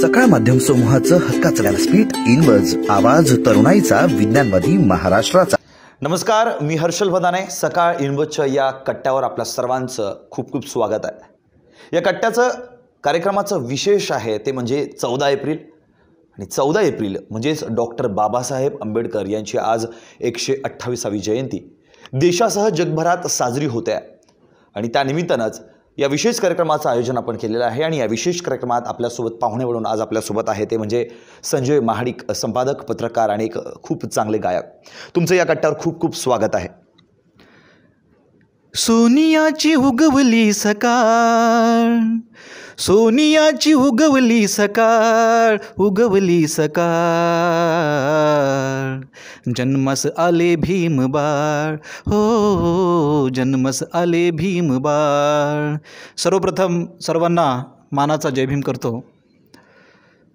सकाळ माध्यम समूहाचं हक्काचं व्यासपीठ इनवज आवाज तरुणाईचा विज्ञानवादी महाराष्ट्राचा. नमस्कार मी हर्षल भदाने. सकाळ इनवजच्या या कट्ट्यावर आपल्या सर्वांचं खूप खूप स्वागत आहे. या कट्ट्याचं कार्यक्रमाचं विशेष आहे ते म्हणजे चौदा एप्रिल. आणि चौदा एप्रिल म्हणजेच डॉक्टर बाबासाहेब आंबेडकर यांची आज एकशे अठ्ठावीसावी जयंती. देशासह जगभरात साजरी होते आणि त्यानिमित्तानंच या विशेष कार्यक्रमाचं आयोजन आपण केलेलं आहे आणि या विशेष कार्यक्रमात आपल्यासोबत पाहुणे म्हणून आज आपल्यासोबत आहे ते म्हणजे संजय महाडिक संपादक पत्रकार आणि एक खूप चांगले गायक. तुमचं या कट्ट्यावर खूप खूप स्वागत आहे. सोनियाची उगवली सकाळ. सोनियाची उगवली सकाळ उगवली सकाळ. जन्मस आले भीम बाळ हो जन्मस आले भीम बाळ. सर्वप्रथम सर्वांना मानाचा जयभीम करतो.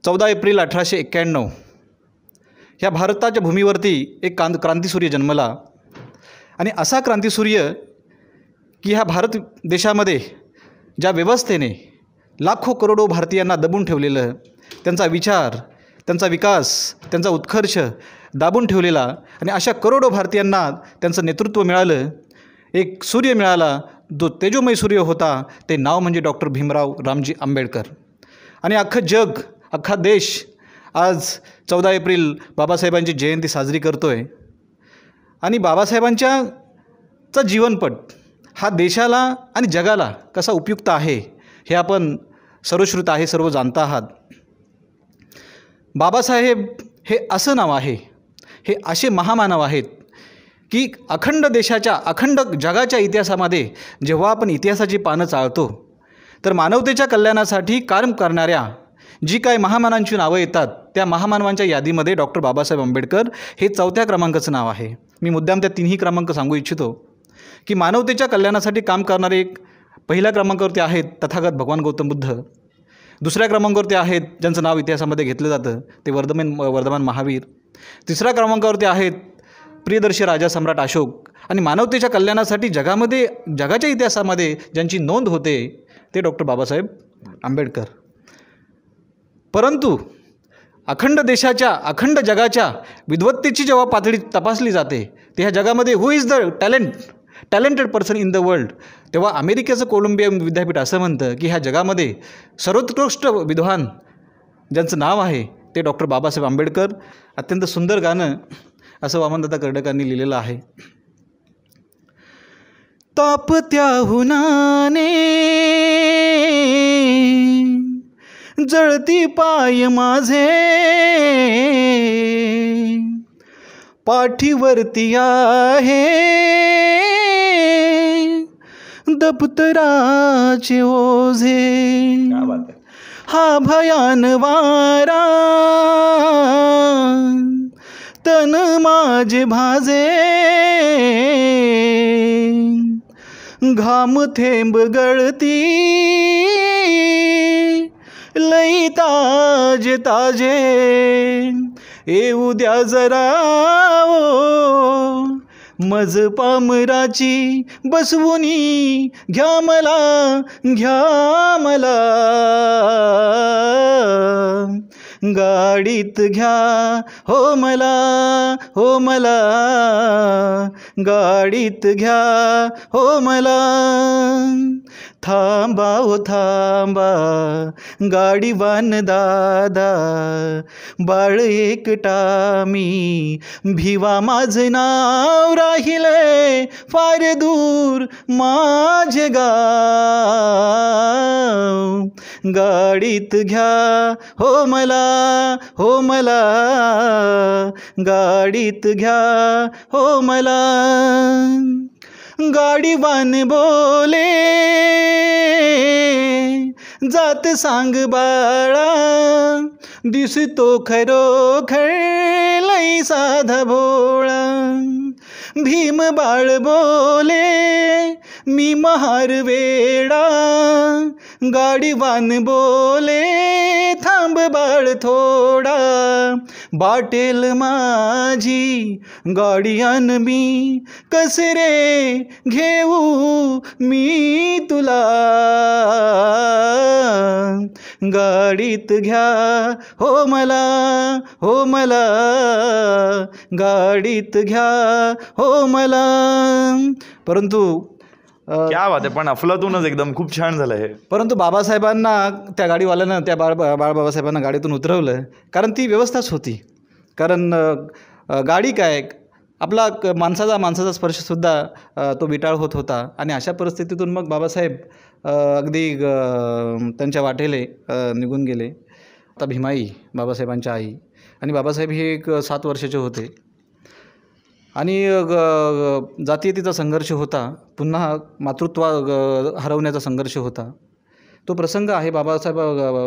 चौदा एप्रिल अठराशे एक्क्याण्णव ह्या भारताच्या भूमीवरती एक कांत क्रांतीसूर्य जन्मला. आणि असा क्रांतीसूर्य की ह्या भारत देशामध्ये ज्या व्यवस्थेने लाखो करोडो भारतीयांना दबून ठेवलेलं त्यांचा विचार त्यांचा विकास त्यांचा उत्कर्ष दाबून ठेवलेला आणि अशा करोडो भारतीयांना त्यांचं नेतृत्व मिळालं. एक सूर्य मिळाला जो तेजोमय सूर्य होता ते नाव म्हणजे डॉक्टर भीमराव रामजी आंबेडकर. आणि अख्खं जग अख्खा देश आज चौदा एप्रिल बाबासाहेबांची जयंती साजरी करतो आहे आणि बाबासाहेबांच्या चा जीवनपट हा देशाला आणि जगाला कसा उपयुक्त आहे हे आपण सर्वश्रुत आहे सर्व जाणता आहात. बाबासाहेब हे असं नाव आहे हे असे महामानव आहेत की अखंड देशाच्या अखंड जगाच्या इतिहासामध्ये जेव्हा आपण इतिहासाची पानं चाळतो तर मानवतेच्या कल्याणासाठी काम करणाऱ्या जी काय महामानांची नावं येतात त्या महामानवांच्या यादीमध्ये डॉक्टर बाबासाहेब आंबेडकर हे चौथ्या क्रमांकाचं नाव आहे. मी मुद्दाम त्या तिन्ही क्रमांक सांगू इच्छितो की मानवतेच्या कल्याणासाठी काम करणारे एक पहिल्या क्रमांकावरती आहेत तथागत भगवान गौतम बुद्ध. दुसऱ्या क्रमांकावरती आहेत ज्यांचं नाव इतिहासामध्ये घेतलं जातं ते वर्धमान वर्धमान महावीर. तिसऱ्या क्रमांकावरती आहेत प्रियदर्शी राजा सम्राट अशोक. आणि मानवतेच्या कल्याणासाठी जगामध्ये जगाच्या इतिहासामध्ये ज्यांची नोंद होते ते डॉक्टर बाबासाहेब आंबेडकर. परंतु अखंड देशाच्या अखंड जगाच्या विद्वत्तेची जेव्हा पातळी तपासली जाते ते ह्या जगामध्ये who is the talent talented person in the world तेव्हा अमेरिकेचं कोलंबिया विद्यापीठ असं म्हणतं की ह्या जगामध्ये सर्वोत्कृष्ट विद्वान ज्यांचं नाव आहे ते डॉक्टर बाबासाहेब आंबेडकर. अत्यंत सुंदर गाणं असं वामनदादा कर्डकांनी लिहिलेलं आहे. तापत्या हुनाने जळती पाय माझे. पाठीवरती आहे. दप्तराचे ओझे। हा? भयान वारा। तन माझे भाजे। घाम थेंब गळती। लई ताजे ताजे। येऊ द्या जरा ओ। मज पामराची बसवुनी घ्या मला घ्या मला. गाडीत घ्या हो मला हो मला. गाडीत घ्या हो मला. थांबा हो थांबा गाडीवान दादा बाळ एकटा मी भिवा माझं नाव राहिले फार दूर माझे गाव. गाडीत घ्या हो मला हो मला गाडीत घ्या हो मला. गाडीवान बोले. जात सांग बाळा दिसतो खरोखर लई साधा भोळा. भीम बाळ बोले मी महार वेडा. गाडीवान बोले थांब बाळ थोडा. बाटेल माझी गाडियान मी कसे रे घेऊ मी तुला? गाडीत घ्या हो मला हो मला. गाडीत घ्या हो मला परंतु क्या बात आहे पण अफलातूनच एकदम खूप छान झालं हे. परंतु बाबासाहेबांना त्या गाडीवाल्यानं त्या बाळ बाळ बाबासाहेबांना गाडीतून उतरवलं कारण ती व्यवस्थाच होती. कारण गाडी काय आपला क माणसाचा माणसाचा स्पर्शसुद्धा तो विटाळ होत होता. आणि अशा परिस्थितीतून मग बाबासाहेब अगदी त्यांच्या वाटेले निघून गेले. आता भीमाई बाबासाहेबांच्या आई. आणि बाबासाहेब हे एक सात वर्षाचे होते. आणि ग- जातीयतेचा संघर्ष होता. पुन्हा मातृत्व ग- हरवण्याचा संघर्ष होता. तो प्रसंग आहे बाबासाहेब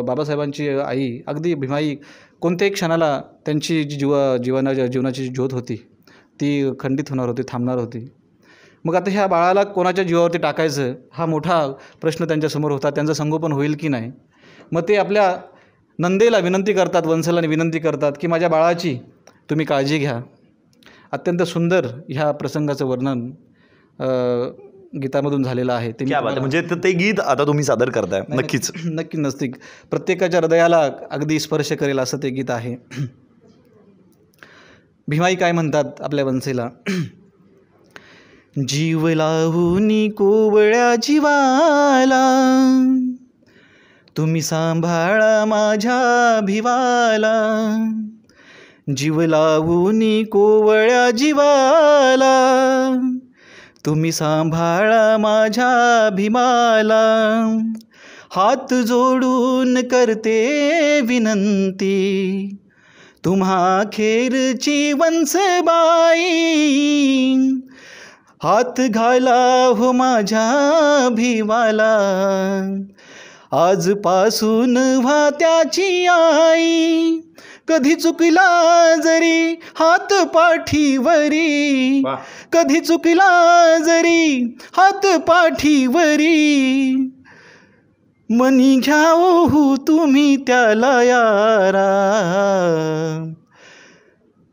बाबासाहेबांची आई. अगदी भीमाई. कोणत्याही क्षणाला त्यांची जी जीव जीवना जीवनाची जी ज्योत होती ती खंडित होणार होती थांबणार होती. मग आता ह्या बाळाला कोणाच्या जीवावरती टाकायचं हा मोठा प्रश्न त्यांच्यासमोर होता. त्यांचं संगोपन होईल की नाही? मग ते आपल्या नंदेला विनंती करतात वंशलाने विनंती करतात की माझ्या बाळाची तुम्ही काळजी घ्या. अत्यंत सुंदर ह्या प्रसंगाचं वर्णन गीतामधून झालेलं आहे. ते म्हणजे ते- ते गीत आता तुम्ही सादर करताय नक्कीच. नक्की नसती प्रत्येकाच्या हृदयाला अगदी स्पर्श करेल असं ते गीत आहे. भीमाई काय म्हणतात आपल्या वंसेला जीव लावूनी कोवळ्या जीवाला तुम्ही सांभाळा माझ्या भिवाला. जीव लावूनी कोवळ्या जीवाला. तुम्ही सांभाळा माझ्या भीमाला हात जोडून करते विनंती. तुम्हा खेरची वंसबाई हात घाला हो माझ्या भीमाला आजपासून व्हा त्याची आई. कधी चुकला जरी हात पाठीवरी कधी चुकला जरी हात पाठीवरी. मनी घ्याओ तुम्ही त्याला यारा.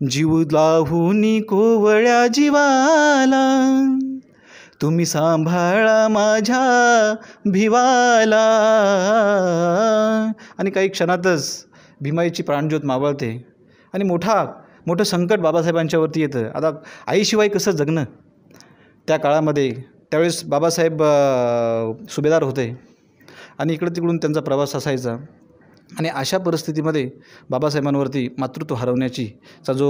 जीव लावूनी कोवळ्या जीवाला. तुम्ही सांभाळा माझ्या भिवाला. आणि काही क्षणातच भीमाईची प्राणज्योत मावळते. आणि मोठा मोठं संकट बाबासाहेबांच्यावरती येतं. आता आईशिवाय कसं जगणं? त्या काळामध्ये त्यावेळेस बाबासाहेब सुभेदार होते. आणि इकडं तिकडून त्यांचा प्रवास असायचा. आणि अशा परिस्थितीमध्ये बाबासाहेबांवरती मातृत्व हरवण्याची चा जो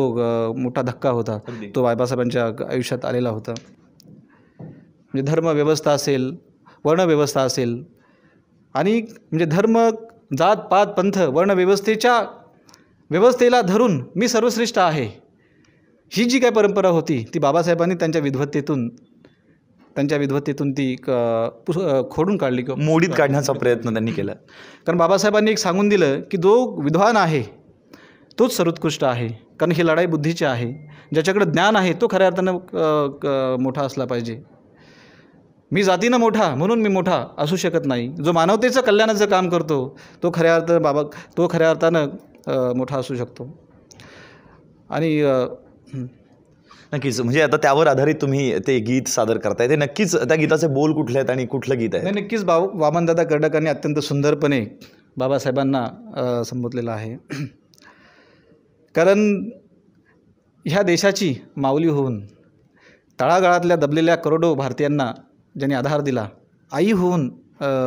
मोठा धक्का होता तो बाबासाहेबांच्या आयुष्यात आलेला होता. म्हणजे धर्मव्यवस्था असेल वर्णव्यवस्था असेल आणि म्हणजे धर्म जात पात पंथ वर्णव्यवस्थेच्या व्यवस्थेला धरून मी सर्वश्रेष्ठ आहे. ही जी काय परंपरा होती ती बाबासाहेबांनी त्यांच्या विद्वत्तेतून त्यांच्या विद्वत्तेतून ती क- खोडून काढली किंवा मोडीत काढण्याचा प्रयत्न त्यांनी केला. कारण बाबासाहेबांनी एक सांगून दिलं की जो विद्वान आहे तोच सर्वोत्कृष्ट आहे. कारण ही लढाई बुद्धीची आहे. ज्याच्याकडे ज्ञान आहे तो खऱ्या अर्थानं मोठा असला पाहिजे. मी जातीनं मोठा म्हणून मी मोठा असू शकत नाही. जो मानवतेचं कल्याणाचं काम करतो तो खऱ्या अर्थ बाबा तो खऱ्या अर्थानं मोठा असू शकतो. आणि. नक्कीच. म्हणजे आता त्यावर आधारित तुम्ही ते गीत सादर करताय. ते नक्कीच त्या गीताचे बोल कुठले आहेत आणि कुठलं गीत आहे? नाही नक्कीच बाब वामनदादा कर्डकांनी अत्यंत सुंदरपणे बाबासाहेबांना संबोधलेलं आहे. कारण ह्या देशाची माऊली होऊन तळागाळातल्या दबलेल्या करोडो भारतीयांना ज्यांनी आधार दिला आई होऊन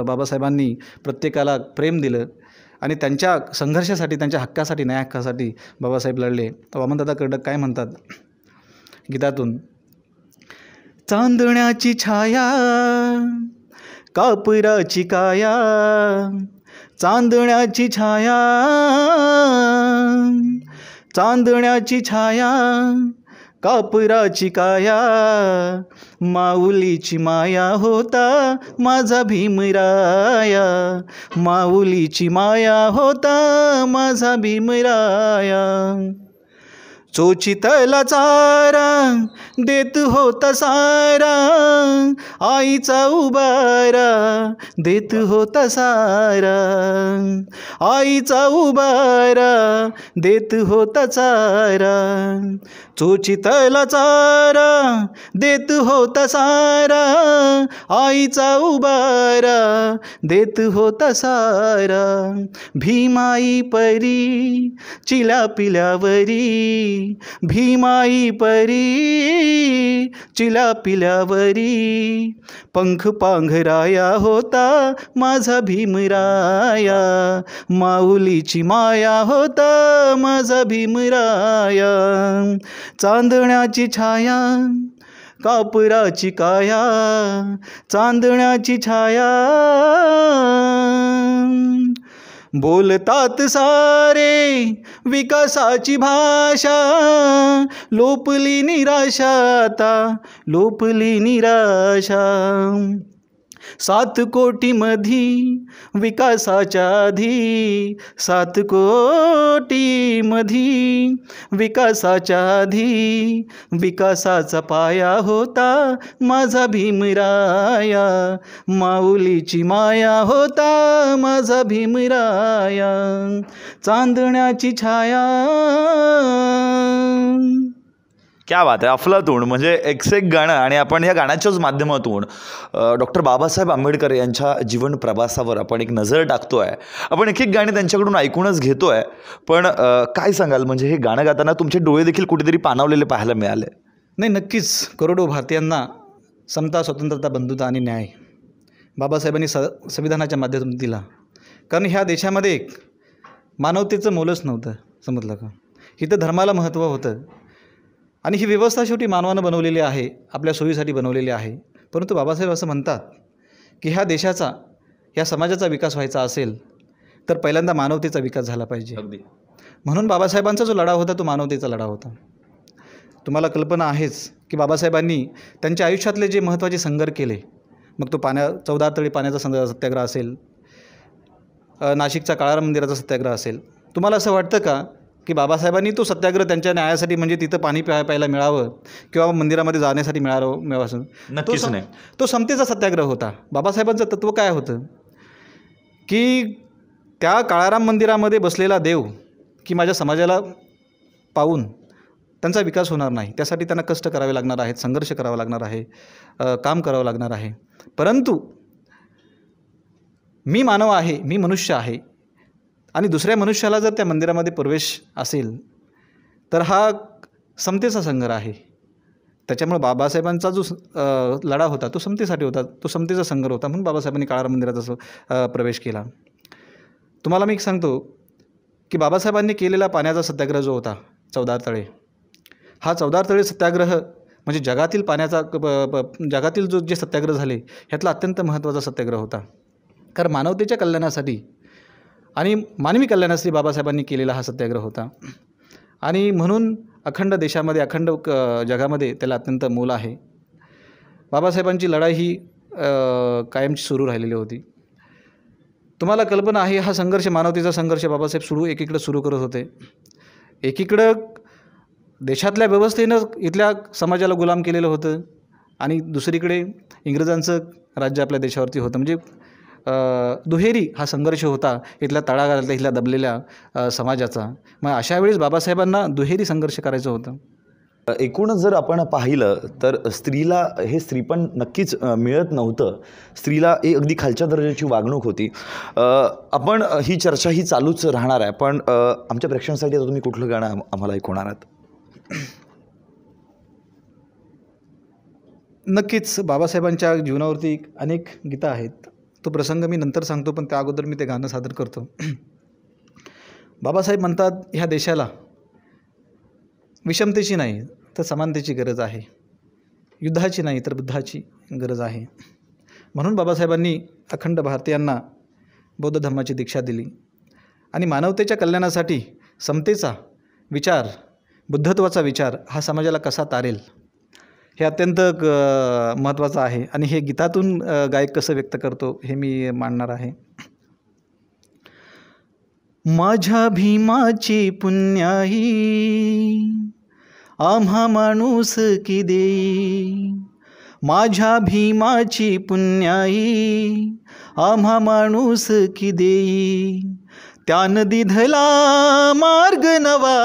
बाबासाहेबांनी प्रत्येकाला प्रेम दिलं आणि त्यांच्या संघर्षासाठी त्यांच्या हक्कासाठी न्याय हक्कासाठी बाबासाहेब लढले. तर वामनदादा कर्डक काय म्हणतात? गीतातून चांदण्याची छाया कापराची काया चांदण्याची छाया चांदण्याची छाया कापराची काया माऊलीची माया होता माझा भीमराया माऊलीची माया होता माझा भीमराया चोचितला चारा देत होता सारा. आईचा उबारा देत होता सारा. आईचा उबारा देत होता चारा चोचितला चारा देत होता सारा. आईचा उबारा देत होता सारा. भीमाई परी चिला पिल्यावरी भीमाई परी चिला पिल्यावरी पंख पांघराया होता माझा भीमराया माऊलीची माया होता माझा भीमराया चांदण्याची छाया कापराची काया. चांदण्याची छाया. बोलतात सारे विकासाची भाषा. लोपली निराशा आता लोपली निराशा. सात कोटीमधी विकासाच्या आधी. सात कोटीमधी विकासाच्या आधी. विकासाचा पाया होता माझा भीमराया. माऊलीची माया होता माझा भीमराया. चांदण्याची छाया. क्या बात आहे अफलातून म्हणजे एक्स एक गाणं आणि आपण या गाण्याच्याच माध्यमातून डॉक्टर बाबासाहेब आंबेडकर यांच्या जीवन प्रवासावर आपण एक नजर टाकतो आहे आपण एक एक गाणी त्यांच्याकडून ऐकूनच घेतो आहे पण काय सांगाल म्हणजे हे गाणं गाताना तुमचे डोळे देखील कुठेतरी पानावलेले पाहायला मिळाले? नाही नक्कीच. करोडो भारतीयांना समता स्वतंत्रता बंधुता आणि न्याय बाबासाहेबांनी स संविधानाच्या माध्यमातून दिला. कारण ह्या देशामध्ये एक मानवतेचं मोलच नव्हतं समजलं का? इथं धर्माला महत्त्व होतं. आणि ही व्यवस्था शेवटी मानवानं बनवलेली आहे आपल्या सोयीसाठी बनवलेली आहे. परंतु बाबासाहेब असं म्हणतात की ह्या देशाचा या समाजाचा विकास व्हायचा असेल तर पहिल्यांदा मानवतेचा विकास झाला पाहिजे. अगदी. म्हणून बाबासाहेबांचा जो लढा होता तो मानवतेचा लढा होता. तुम्हाला कल्पना आहेच की बाबासाहेबांनी त्यांच्या आयुष्यातले जे महत्त्वाचे संघर्ष केले मग तो पाण्या चौदा तळी पाण्याचा संग सत्याग्रह असेल नाशिकचा काळाराम मंदिराचा सत्याग्रह असेल. तुम्हाला असं वाटतं का की बाबासाहेबांनी तो सत्याग्रह त्यांच्या न्यायासाठी म्हणजे तिथं पाणी प्या प्यायला मिळावं किंवा मंदिरामध्ये जाण्यासाठी मिळावं मिळावं नक्कीच नाही. तो समतेचा सत्याग्रह होता. बाबासाहेबांचं तत्त्व काय होतं? की त्या काळाराम मंदिरामध्ये बसलेला देव की माझ्या समाजाला पाहून त्यांचा विकास होणार नाही. त्यासाठी त्यांना कष्ट करावे लागणार आहेत संघर्ष करावा लागणार आहे काम करावं लागणार आहे. परंतु मी मानव आहे मी मनुष्य आहे आणि दुसऱ्या मनुष्याला जर त्या मंदिरामध्ये प्रवेश असेल तर हा समतेचा संग्रह आहे. त्याच्यामुळे बाबासाहेबांचा जो स- लढा होता तो समतेसाठी होता तो समतेचा संघर होता म्हणून बाबासाहेबांनी काळार मंदिरात असं प्रवेश केला. तुम्हाला मी एक सांगतो की बाबासाहेबांनी केलेला पाण्याचा सत्याग्रह जो होता चौदार तळे हा चौदार तळे सत्याग्रह म्हणजे जगातील पाण्याचा जगातील जो जे सत्याग्रह झाले ह्यातला अत्यंत महत्त्वाचा सत्याग्रह होता. कारण मानवतेच्या कल्याणासाठी आणि मानवी कल्याणासाठी बाबासाहेबांनी केलेला हा सत्याग्रह होता. आणि म्हणून अखंड देशामध्ये अखंड क- जगामध्ये त्याला अत्यंत मोल आहे. बाबासाहेबांची लढाई ही कायमची सुरू राहिलेली होती. तुम्हाला कल्पना आहे हा संघर्ष मानवतेचा संघर्ष बाबासाहेब सुरू एकीकडं सुरू करत होते. एकीकडं देशातल्या व्यवस्थेनं इथल्या समाजाला गुलाम केलेलं होतं. आणि दुसरीकडे इंग्रजांचं राज्य आपल्या देशावरती होतं. म्हणजे दुहेरी हा संघर्ष होता इथल्या तळागाळातल्या इथल्या दबलेल्या समाजाचा. मग अशा वेळेस बाबासाहेबांना दुहेरी संघर्ष करायचं होतं. एकूणच जर आपण पाहिलं तर स्त्रीला हे स्त्रीपण नक्कीच मिळत नव्हतं. स्त्रीला एक अगदी खालच्या दर्जाची वागणूक होती. आपण ही चर्चा ही चालूच राहणार आहे पण आमच्या प्रेक्षकांसाठी आता तुम्ही कुठलं गाणं आम- आम्हाला ऐकवणार आहात? नक्कीच बाबासाहेबांच्या जीवनावरती अनेक गीतं आहेत. तो प्रसंग मी नंतर सांगतो पण त्या अगोदर मी ते गाणं सादर करतो. बाबासाहेब म्हणतात ह्या देशाला विषमतेची नाही तर समानतेची गरज आहे. युद्धाची नाही तर बुद्धाची गरज आहे. म्हणून बाबासाहेबांनी अखंड भारतीयांना बौद्ध धर्माची दीक्षा दिली. आणि मानवतेच्या कल्याणासाठी समतेचा विचार बुद्धत्वाचा विचार हा समाजाला कसा तारेल? हे अत्यंत क महत्त्वाचं आहे. आणि हे गीतातून गायक कसं व्यक्त करतो हे मी मांडणार आहे. माझ्या भीमाची पुण्याई आम्हा माणूस की देई. माझ्या भीमाची पुण्याई आम्हा माणूस की देई. त्यानं दिधला मार्ग नवा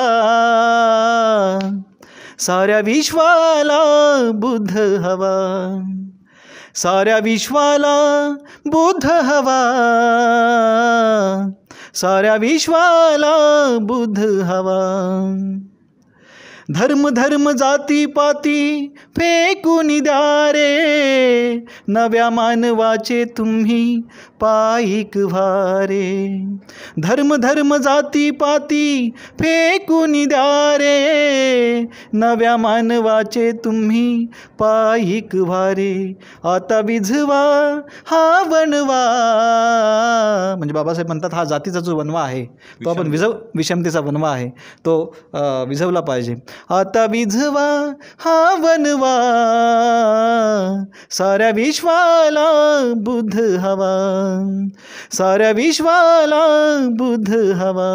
साऱ्या विश्वाला बुद्ध हवा. साऱ्या विश्वाला बुद्ध हवा. साऱ्या विश्वाला बुद्ध हवा. धर्म धर्म जाती पाती फेकून द्या रे नव्या मानवाचे तुम्ही पायिक व्हारे. धर्म धर्म जाती पाती फेकून द्या रे नव्या मानवाचे तुम्ही पायिक व्हारे. आता विझवा हा वनवा म्हणजे बाबासाहेब म्हणतात हा जातीचा जो वनवा आहे तो आपण विझव विषमतेचा वनवा आहे तो विझवला पाहिजे. आता विझवा हा वनवा. साऱ्या विश्वाला बुद्ध हवा. साऱ्या विश्वाला बुद्ध हवा.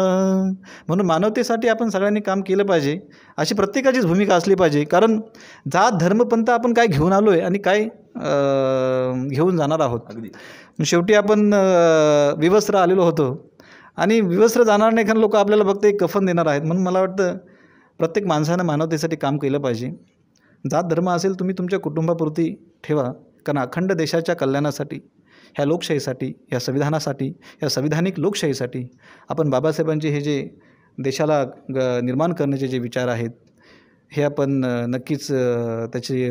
म्हणून मानवतेसाठी आपण सगळ्यांनी काम केलं पाहिजे. अशी प्रत्येकाचीच भूमिका असली पाहिजे. कारण जात धर्मपंथ आपण काय घेऊन आलो आहे आणि काय घेऊन जाणार आहोत. अगदी. शेवटी आपण विवस्त्र आलेलो होतो. आणि विवस्त्र जाणार नाही कारण लोक आपल्याला फक्त एक कफन देणार आहेत. म्हणून मला वाटतं प्रत्येक माणसानं मानवतेसाठी काम केलं पाहिजे. जात धर्म असेल तुम्ही तुमच्या कुटुंबापुरती ठेवा. कारण अखंड देशाच्या कल्याणासाठी ह्या लोकशाहीसाठी या संविधानासाठी या संविधानिक लोकशाहीसाठी आपण बाबासाहेबांचे हे जे देशाला ग निर्माण करण्याचे जे विचार आहेत हे आपण नक्कीच त्याचे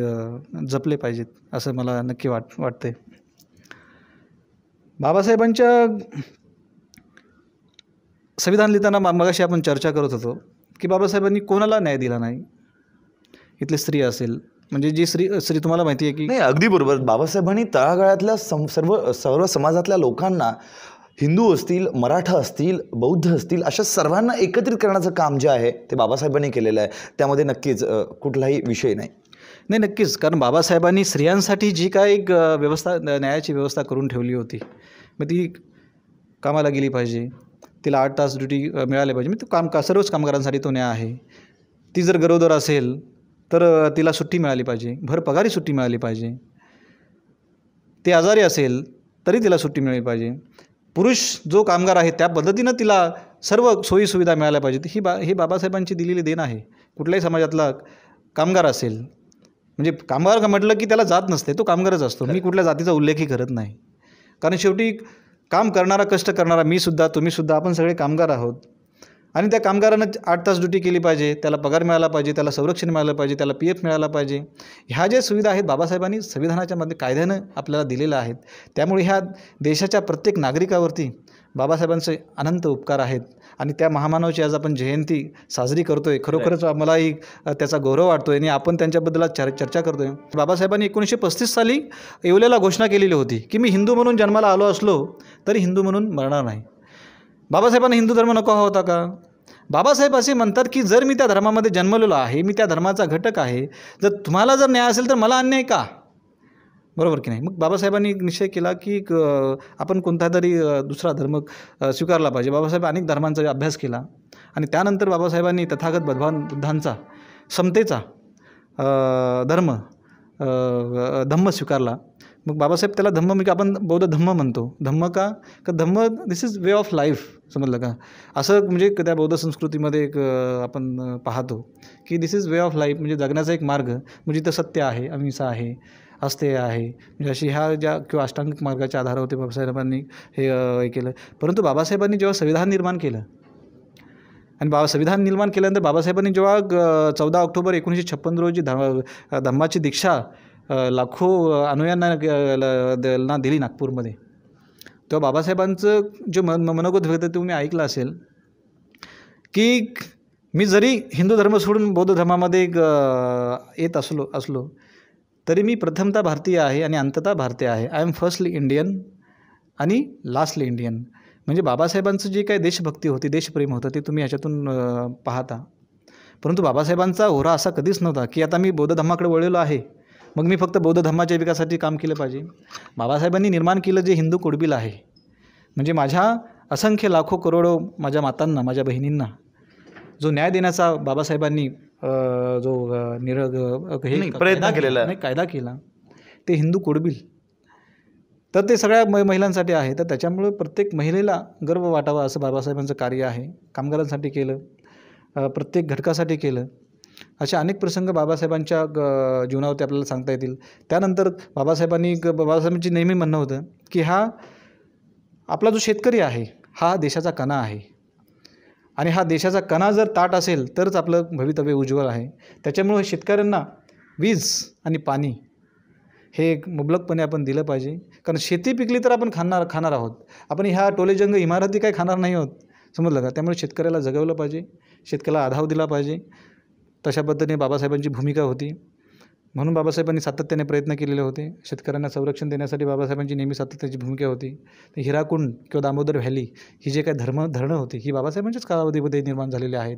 जपले पाहिजेत असं मला नक्की वाट वाटते बाबासाहेबांच्या संविधान लिहिताना मगाशी आपण चर्चा करत होतो. की बाबासाहेबांनी कोणाला न्याय दिला नाही? इथली स्त्री असेल. म्हणजे जी स्त्री स्त्री तुम्हाला माहिती आहे की नाही अगदी बरोबर. बाबासाहेबांनी तळागाळातल्या सम सर्व सर्व समाजातल्या लोकांना हिंदू असतील मराठा असतील बौद्ध असतील अशा सर्वांना एकत्रित करण्याचं काम जे आहे ते बाबासाहेबांनी केलेलं आहे. त्यामध्ये नक्कीच कुठलाही विषय नाही. नाही नक्कीच. कारण बाबासाहेबांनी स्त्रियांसाठी जी काय एक व्यवस्था न्यायाची व्यवस्था करून ठेवली होती मग ती कामाला गेली पाहिजे. तिला आठ तास ड्युटी मिळाली पाहिजे. मग तो काम का सर्वच कामगारांसाठी तो न्याय आहे. ती जर गरोदर असेल तर तिला सुट्टी मिळाली पाहिजे. भर पगारी सुट्टी मिळाली पाहिजे. ती आजारी असेल तरी तिला सुट्टी मिळाली पाहिजे. पुरुष जो कामगार आहे त्या पद्धतीनं तिला सर्व सोयीसुविधा मिळाल्या पाहिजेत. ही बा ही बाबासाहेबांची दिलेली देण आहे. कुठल्याही समाजातला कामगार असेल म्हणजे कामगार का म्हटलं की त्याला जात नसते तो कामगारच असतो. मी कुठल्या जातीचा उल्लेखही करत नाही. कारण शेवटी काम करणारा कष्ट करणारा मी सुद्धा तुम्ही सुद्धा आपण सगळे कामगार आहोत. आणि त्या कामगारानं आठ तास ड्युटी केली पाहिजे त्याला पगार मिळाला पाहिजे त्याला संरक्षण मिळालं पाहिजे त्याला पी एफ मिळाला पाहिजे. ह्या ज्या सुविधा आहेत बाबासाहेबांनी संविधानाच्या मध्ये कायद्यानं आपल्याला दिलेल्या आहेत. त्यामुळे ह्या देशाच्या प्रत्येक नागरिकावरती बाबासाहेबांचे अनंत उपकार आहेत. आणि त्या महामानवाची आज आपण जयंती साजरी करतो आहे खरोखरच मलाही त्याचा गौरव वाटतो आहे आणि आपण त्यांच्याबद्दल आज चर चर्चा करतो आहे बाबासाहेबांनी एकोणीसशे पस्तीस साली येवलेला घोषणा केलेली होती की मी हिंदू म्हणून जन्माला आलो असलो तरी हिंदू म्हणून मरणार नाही. बाबासाहेबांना हिंदू धर्म नको हा होता का? बाबासाहेब असे म्हणतात की जर मी त्या धर्मामध्ये जन्मलेलो आहे मी त्या धर्माचा घटक आहे जर तुम्हाला जर न्याय असेल तर मला अन्याय का? बरोबर की नाही? मग बाबासाहेबांनी निश्चय केला की क- आपण कोणता तरी दुसरा धर्म स्वीकारला पाहिजे. बाबासाहेब अनेक धर्मांचा अभ्यास केला आणि त्यानंतर बाबासाहेबांनी तथागत भगवान बुद्धांचा समतेचा धर्म धम्म स्वीकारला. मग बाबासाहेब त्याला धम्म म्हणजे आपण बौद्ध धम्म म्हणतो. धम्म का? का धम्म this is way of life समजलं का? असं म्हणजे त्या बौद्ध संस्कृतीमध्ये एक आपण पाहतो की this is way of life म्हणजे जगण्याचा एक मार्ग. म्हणजे इथं सत्य आहे अहिंसा आहे. असते आहे. म्हणजे अशी ह्या ज्या किंवा अष्टांगिक मार्गाच्या आधारावरती बाबासाहेबांनी हे हे केलं. परंतु बाबासाहेबांनी जेव्हा संविधान निर्माण केलं आणि बाबा संविधान निर्माण केल्यानंतर बाबासाहेबांनी जेव्हा चौदा ऑक्टोबर एकोणीसशे छप्पन रोजी धम धम्माची दीक्षा लाखो अनुयांना ल- ना दिली नागपूरमध्ये तेव्हा बाबासाहेबांचं जे मन मनोगत व्यक्त ते तुम्ही ऐकलं असेल की मी जरी हिंदू धर्म सोडून बौद्ध धर्मामध्ये येत असलो असलो तरी मी प्रथमतः भारतीय आहे आणि अंततः भारतीय आहे. आय एम फर्स्टली इंडियन आणि लास्टली इंडियन म्हणजे बाबासाहेबांचं जी काही देशभक्ती होती देशप्रेम होतं ते तुम्ही ह्याच्यातून पाहता. परंतु बाबासाहेबांचा होरा असा कधीच नव्हता की आता मी बौद्ध धर्माकडे वळलेलो आहे. मग मी फक्त बौद्ध धर्माच्या विकासासाठी काम केलं पाहिजे. बाबासाहेबांनी निर्माण केलं जे हिंदू कुडबिल आहे. म्हणजे माझ्या असंख्य लाखो करोडो माझ्या मातांना माझ्या बहिणींना जो न्याय देण्याचा बाबासाहेबांनी जो निरग हे नाही, प्रयत्न केलेला. नाही कायदा केला. ते हिंदू कोडबिल. तर ते सगळ्या म महिलांसाठी आहे. तर त्याच्यामुळं प्रत्येक महिलेला गर्व वाटावा असं बाबासाहेबांचं कार्य आहे. कामगारांसाठी केलं. प्रत्येक घटकासाठी केलं. असे अनेक प्रसंग बाबासाहेबांच्या ग जीवनावरती आपल्याला सांगता येतील. त्यानंतर बाबासाहेबांनी ग बाबासाहेबांची नेहमी म्हणणं होतं की हा आपला जो शेतकरी आहे हा देशाचा कणा आहे. आणि हा देशाचा कणा जर ताट असेल तरच आपलं भवितव्य उज्ज्वल आहे. त्याच्यामुळं शेतकऱ्यांना वीज आणि पाणी हे एक मुबलकपणे आपण दिलं पाहिजे. कारण शेती पिकली तर आपण खाणार खाणार आहोत. आपण ह्या टोलेजंग इमारती काही खाणार नाही आहोत समजलं का? त्यामुळे शेतकऱ्याला जगवलं पाहिजे शेतकऱ्याला आधाव दिला पाहिजे. तशा पद्धतीने बाबासाहेबांची भूमिका होती. म्हणून बाबासाहेबांनी सातत्याने प्रयत्न केलेले होते. शेतकऱ्यांना संरक्षण देण्यासाठी बाबासाहेबांची नेहमी सातत्याची भूमिका होती. तर हिराकुंड किंवा दामोदर व्हॅली ही जे काही धर्म धरणं होती ही बाबासाहेबांच्याच कालावधीमध्ये निर्माण झालेली आहेत.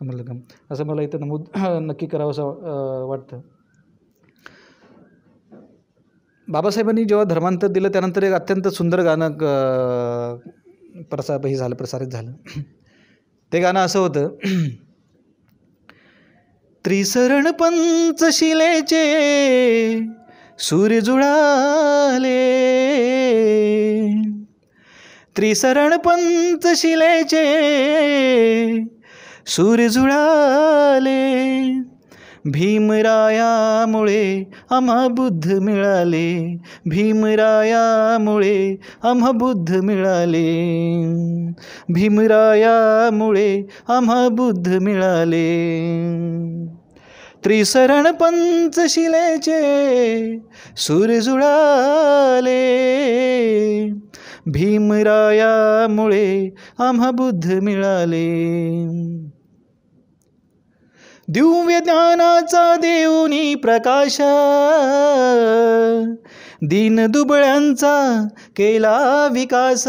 समजलं का? असं मला इथं नमूद नक्की करावं असं वाटतं. बाबासाहेबांनी जेव्हा धर्मांतर दिलं त्यानंतर एक अत्यंत सुंदर गाणं ग- प्रसा हे झालं प्रसारित झालं. ते गाणं असं होतं त्रिसरण पंचशिलेचे सूर्य जुळाले. त्रिसरण पंचशिलेचे सूर्य जुळाले. भीमरायामुळे आम्हा बुद्ध मिळाले. भीमरायामुळे आम्हा बुद्ध मिळाले. भीमरायामुळे आम्हा बुद्ध मिळाले. त्रिसरण पंचशिलेचे सूर जुळाले. भीमरायामुळे आम्हा बुद्ध मिळाले. दिव्य ज्ञानाचा देऊनी प्रकाश. दीन दुबळ्यांचा केला विकास.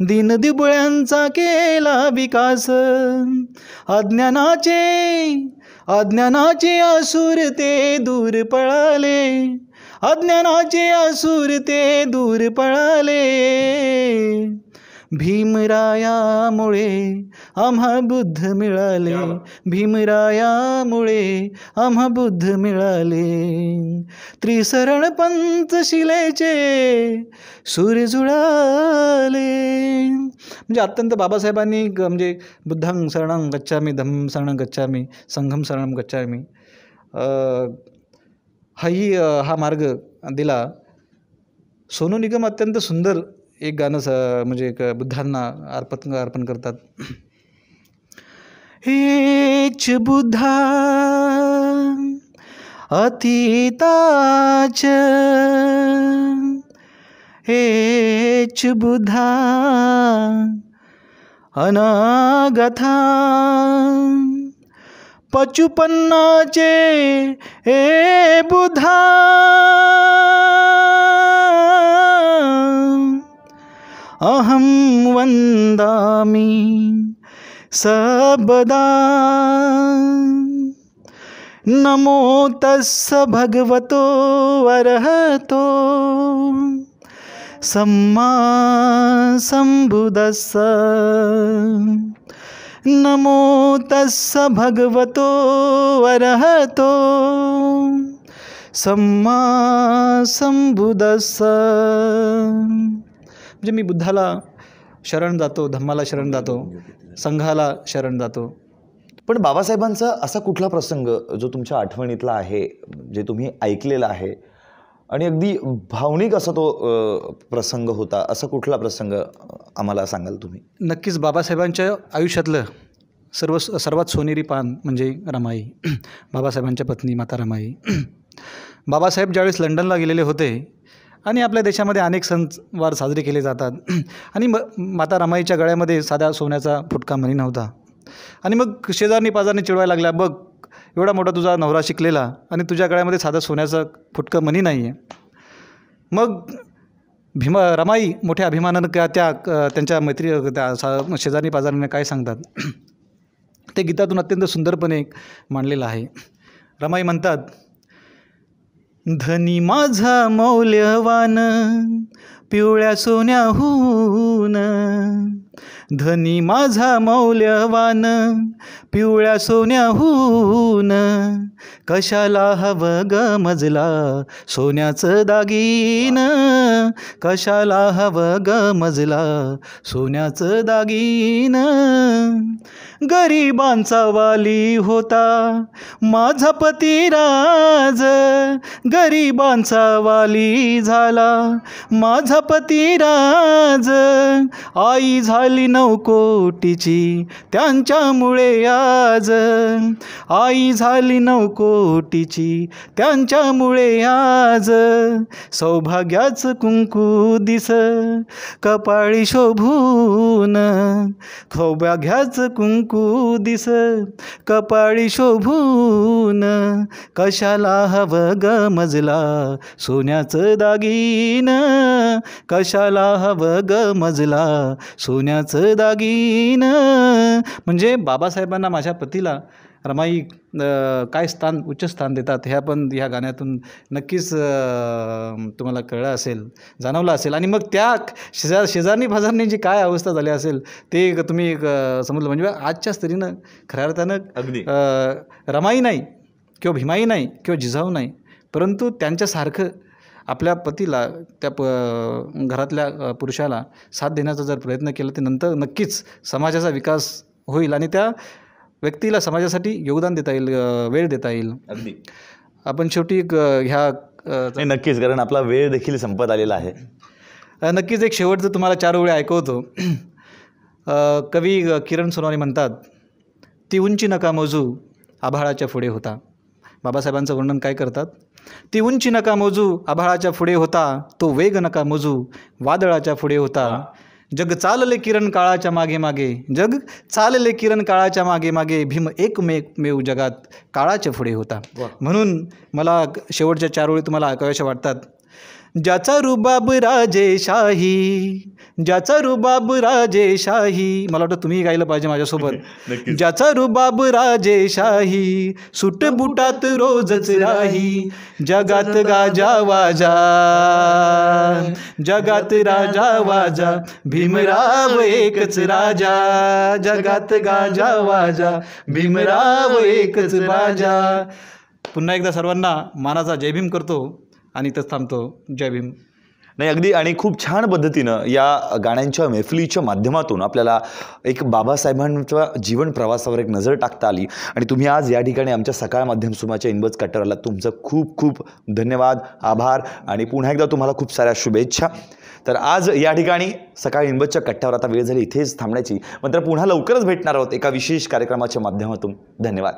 दीन दुबळ्यांचा केला विकास. अज्ञानाचे अज्ञानाचे असुर ते दूर पळाले. अज्ञानाचे असुर ते दूर पळाले. भीमरायामुळे आम्हा बुद्ध मिळाले. भीमरायामुळे आम्हा बुद्ध मिळाले. त्रिसरण पंचशिलेचे सूर्य जुळाले. म्हणजे अत्यंत बाबासाहेबांनी म्हणजे बुद्धं शरणं गच्छामी धम्म शरणं गच्छामी संघम शरणं गच्छामी. हाही हा मार्ग दिला. सोनू निगम अत्यंत सुंदर एक गाणं स, म्हणजे एक बुद्धांना अर्पण अर्पण करतात. हेच बुद्धा अतीताच. हेच बुद्धा अनागथा. पचुपन्नाचे हे बुधा अहं वन्दामि सबदा नमो तस्स भगवतो अरहतो सम्मा सम्बुदस्स। नमो तस्स भगवतो अरहतो सम्मा सम्बुदस्स। म्हणजे मी बुद्धाला शरण जातो धम्माला शरण जातो संघाला शरण जातो. पण बाबासाहेबांचा असा कुठला प्रसंग जो तुमच्या आठवणीतला आहे जे तुम्ही ऐकलेला आहे आणि अगदी भावनिक असा तो प्रसंग होता असा कुठला प्रसंग आम्हाला सांगाल तुम्ही? नक्कीच बाबासाहेबांच्या आयुष्यातलं सर्व सर्वात सोनेरी पान म्हणजे रमाई. बाबासाहेबांच्या पत्नी माता रमाई. बाबासाहेब ज्यावेळेस लंडनला गेलेले होते आणि आपल्या देशामध्ये अनेक सणवार साजरे केले जातात. आणि म माता रमाईच्या गळ्यामध्ये साध्या सोन्याचा फुटका म्हणी नव्हता. आणि मग शेजारनी पाजारनी चिडवायला लागल्या बघ एवढा मोठा तुझा नवरा शिकलेला आणि तुझ्या गळ्यामध्ये साधा सोन्याचा फुटकं म्हणी नाही आहे मग भीमा रमाई मोठ्या अभिमानानं का त्या त्यांच्या मैत्री त्या सा शेजारी पाजारांना काय सांगतात? ते गीतातून अत्यंत सुंदरपणे मांडलेलं आहे. रमाई म्हणतात धनी माझा मौल्यवान. पिवळ्या सोन्याहून. धनी माझा मौल्यवान पिवळ्या सोन्याहून. कशाला हवं ग मजला सोन्याचं दागिन? कशाला हवं ग मजला सोन्याचं दागीन? गरिबांचा वाली होता माझा पतिराज. गरिबांचा वाली झाला माझा पतिराज आई झाली नवकोटीची त्यांच्यामुळे आज. आई झाली नवकोटीची त्यांच्यामुळे आज. सौभाग्याचं कुंकू दिस कपाळी शोभून. सौभाग्याचं कुंकू दिस कपाळी शोभून. कशाला हवं गमजला सोन्याचं दागिन. कशाला हवं ग मजला? सोन्याचं दागीन. म्हणजे बाबासाहेबांना माझ्या पतीला रमाई काय स्थान उच्च स्थान देतात हे आपण ह्या गाण्यातून नक्कीच तुम्हाला कळलं असेल जाणवलं असेल. आणि मग त्या शेजार शेजारणी पाजारणी जी काय अवस्था झाली असेल ते एक तुम्ही समजलं. म्हणजे आजच्या स्त्रीनं खऱ्या अर्थानं अगदी. रमाई नाही किंवा भीमाई नाही किंवा जिजाऊ नाही परंतु त्यांच्यासारखं आपल्या पतीला त्या प घरातल्या पुरुषाला साथ देण्याचा जर प्रयत्न केला तर नंतर नक्कीच समाजाचा विकास होईल आणि त्या व्यक्तीला समाजासाठी योगदान देता येईल वेळ देता येईल. अगदी. आपण शेवटी ह्या नाही नक्कीच कारण आपला वेळ देखील संपत आलेला आहे. नक्कीच एक शेवटचं तुम्हाला चार ओळी ऐकवतो. कवी किरण सोनवानी म्हणतात ती उंची नका मोजू आभाळाच्या पुढे होता. बाबासाहेबांचं वर्णन काय करतात? ती उंची नका मोजू आभाळाच्या पुढे होता तो वेग नका मोजू वादळाच्या पुढे होता. जग चालले किरण काळाच्या मागे मागे जग चालले किरण काळाच्या मागे मागे भीम एकमेव जगात काळाच्या पुढे होता. म्हणून मला शेवटच्या चार ओळी तुम्हाला ऐकाव्याशा वाटतात. ज्याचा रुबाब राजेशाही ज्याचा रुबाब राजेशाही मला वाटतं तुम्ही गायलं पाहिजे माझ्यासोबत. ज्याचा रुबाब राजेशाही सुट बुटात रोजच राही. जगात गाजा वाजा जगात राजा वाजा भीमराव एकच राजा. जगात गाजा वाजा भीमराव एकच राजा. पुन्हा एकदा सर्वांना मानाचा जय भीम करतो. आणि इथंच थांबतो. जय भीम. नाही अगदी. आणि खूप छान पद्धतीनं या गाण्यांच्या मैफिलीच्या माध्यमातून आपल्याला एक बाबासाहेबांच्या जीवन प्रवासावर एक नजर टाकता आली. आणि तुम्ही आज या ठिकाणी आमच्या सकाळ माध्यम सुमाच्या इनबज कट्टरला तुमचं खूप खूप धन्यवाद आभार. आणि पुन्हा एकदा तुम्हाला खूप साऱ्या शुभेच्छा. तर आज या ठिकाणी सकाळी इनबजच्या कट्ट्यावर आता वेळ झाली इथेच थांबण्याची. मात्र पुन्हा लवकरच भेटणार आहोत एका विशेष कार्यक्रमाच्या माध्यमातून. धन्यवाद.